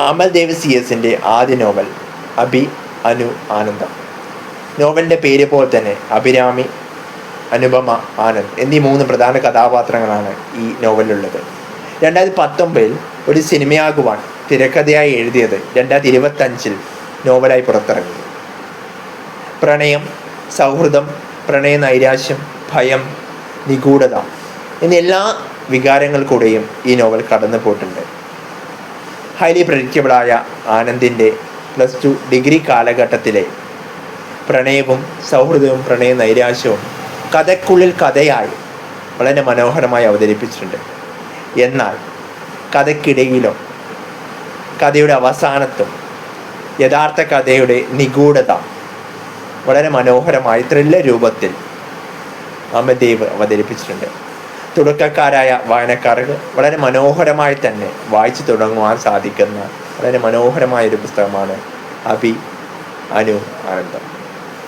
അമൽ Dev C എസിന്റെ ആദ്യ novel അഭി അനു ആനന്ദം. നോവലിന്റെ പേര് പോലെ തന്നെ അഭിരാമി അനുപമ ആനന്ദ് എന്നീ മൂന്ന് പ്രധാന കഥാപാത്രങ്ങളാണ് ഈ നോവലിലുള്ളത്. രണ്ടായിരത്തി പത്തൊമ്പതിൽ ഒരു സിനിമയാകുവാൻ തിരക്കഥയായി എഴുതിയത് രണ്ടായിരത്തി ഇരുപത്തഞ്ചിൽ നോവലായി പുറത്തിറങ്ങി. പ്രണയം സൗഹൃദം പ്രണയ നൈരാശ്യം ഭയം നിഗൂഢത എന്നീ എല്ലാ വികാരങ്ങൾക്കൂടെയും ഈ നോവൽ കടന്നു പോയിട്ടുണ്ട് ഹൈലി പ്രഡിക്റ്റബിളായ ആനന്ദിന്റെ പ്ലസ് ടു ഡിഗ്രി കാലഘട്ടത്തിലെ പ്രണയവും സൗഹൃദവും പ്രണയ നൈരാശ്യവും കഥയ്ക്കുള്ളിൽ കഥയായി വളരെ മനോഹരമായി അവതരിപ്പിച്ചിട്ടുണ്ട്. എന്നാൽ കഥയ്ക്കിടയിലോ കഥയുടെ അവസാനത്തും യഥാർത്ഥ കഥയുടെ നിഗൂഢത വളരെ മനോഹരമായി ത്രില്ല രൂപത്തിൽ അമദേവ് അവതരിപ്പിച്ചിട്ടുണ്ട്. തുടക്കക്കാരായ വായനക്കാർക്ക് വളരെ മനോഹരമായി തന്നെ വായിച്ചു തുടങ്ങുവാൻ സാധിക്കുന്ന വളരെ മനോഹരമായ ഒരു പുസ്തകമാണ് അഭി അനു ആനന്ദം.